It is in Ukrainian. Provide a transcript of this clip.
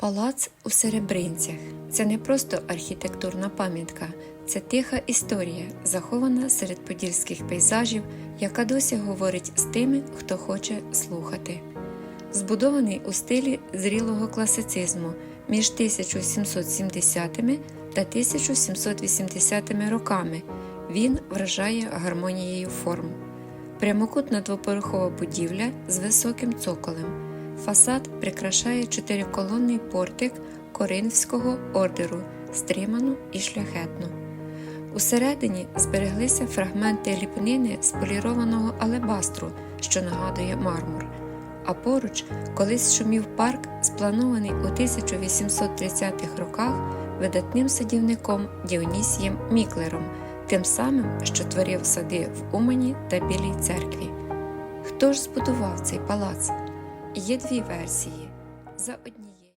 Палац у Серебринцях це не просто архітектурна пам'ятка, це тиха історія, захована серед подільських пейзажів, яка досі говорить з тими, хто хоче слухати. Збудований у стилі зрілого класицизму між 1770 та 1780 роками, він вражає гармонією форм. Прямокутна двоповерхова будівля з високим цоколем. Фасад прикрашає чотириколонний портик Коринфського ордеру, стриману і шляхетну. Усередині збереглися фрагменти ліпнини з полірованого алебастру, що нагадує мармур. А поруч колись шумів парк, спланований у 1830-х роках видатним садівником Діонісієм Міклером, тим самим, що творив сади в Умані та Білій церкві. Хто ж збудував цей палац? Є дві версії. За однією